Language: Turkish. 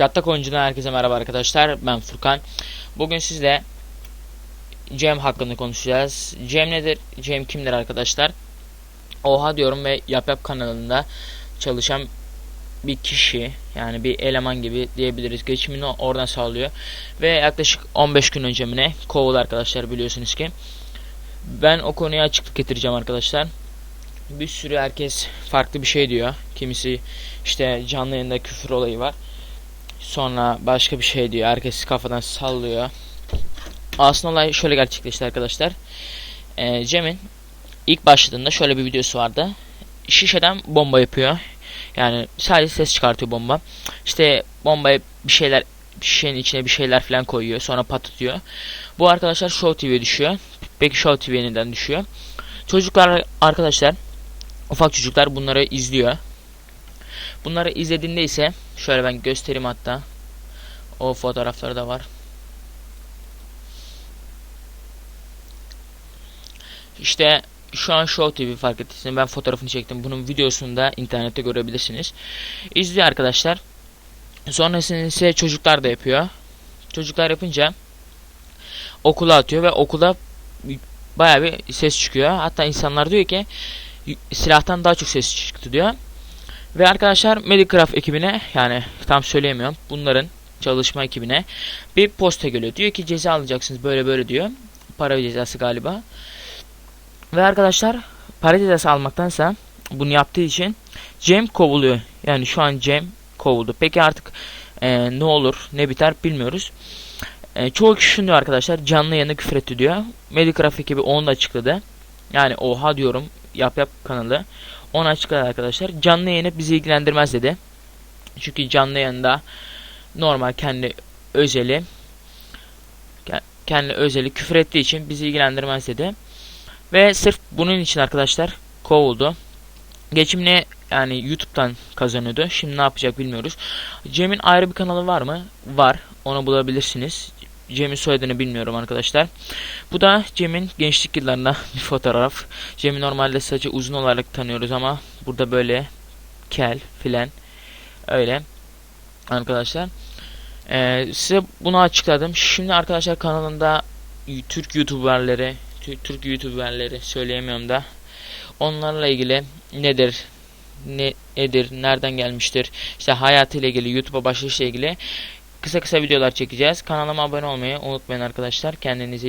Çatlak oyuncudan herkese merhaba arkadaşlar. Ben Furkan. Bugün sizle Cem hakkında konuşacağız. Cem nedir? Cem kimdir arkadaşlar? Oha diyorum ve Yap Yap kanalında çalışan bir kişi yani bir eleman gibi diyebiliriz. Geçimini oradan sağlıyor. Ve yaklaşık 15 gün önce mi ne kovul arkadaşlar biliyorsunuz ki. Ben o konuya açıklık getireceğim arkadaşlar. Bir sürü herkes farklı bir şey diyor. Kimisi işte canlı yayında küfür olayı var. Sonra başka bir şey diyor. Herkes kafadan sallıyor. Aslında olay şöyle gerçekleşti arkadaşlar. Ee, Cem'in ilk başladığında şöyle bir videosu vardı. Şişeden bomba yapıyor. Yani sadece ses çıkartıyor bomba. İşte bombaya bir şeyler şişenin içine bir şeyler falan koyuyor. Sonra patlatıyor. Bu arkadaşlar Show TV'ye düşüyor. Peki Show TV'ye neden düşüyor? Çocuklar arkadaşlar ufak çocuklar bunları izliyor. Bunları izlediğinde ise şöyle ben göstereyim hatta. O fotoğrafları da var. İşte şu an Show TV fark ettiyseniz ben fotoğrafını çektim. Bunun videosunu da internette görebilirsiniz. İzliyor arkadaşlar. Sonrasında ise çocuklar da yapıyor. Çocuklar yapınca okula atıyor ve okula baya bir ses çıkıyor. Hatta insanlar diyor ki silahtan daha çok ses çıktı diyor. Ve arkadaşlar Medicraft ekibine yani tam söyleyemiyorum. Bunların çalışma ekibine bir posta geliyor. Diyor ki ceza alacaksınız böyle böyle diyor. Para cezası galiba. Ve arkadaşlar para cezası almaktansa bunu yaptığı için Cem kovuluyor. Yani şu an Cem kovuldu. Peki artık e, ne olur ne biter bilmiyoruz. E, çoğu kişi diyor arkadaşlar canlı yayında küfür etti diyor. Medicraft ekibi onu da açıkladı. Yani oha diyorum yap yap kanalı. Onu açıkladı arkadaşlar. Canlı yayını bizi ilgilendirmez dedi. Çünkü canlı yayında normal kendi özeli kendi özeli küfür ettiği için bizi ilgilendirmez dedi. Ve sırf bunun için arkadaşlar kovuldu. Geçimini yani YouTube'dan kazanıyordu. Şimdi ne yapacak bilmiyoruz. Cem'in ayrı bir kanalı var mı? Var. Onu bulabilirsiniz. Cem'in soyadını bilmiyorum arkadaşlar. Bu da Cem'in gençlik yıllarında bir fotoğraf. Cem'i normalde sadece uzun olarak tanıyoruz ama burada böyle kel filan öyle arkadaşlar. Ee, size bunu açıkladım. Şimdi arkadaşlar kanalında Türk YouTuber'ları Türk YouTuber'ları söyleyemiyorum da onlarla ilgili nedir ne nedir nereden gelmiştir işte hayatıyla ilgili YouTube'a başlayışla ilgili kısa kısa videolar çekeceğiz. Kanalıma abone olmayı unutmayın arkadaşlar. Kendinize iyi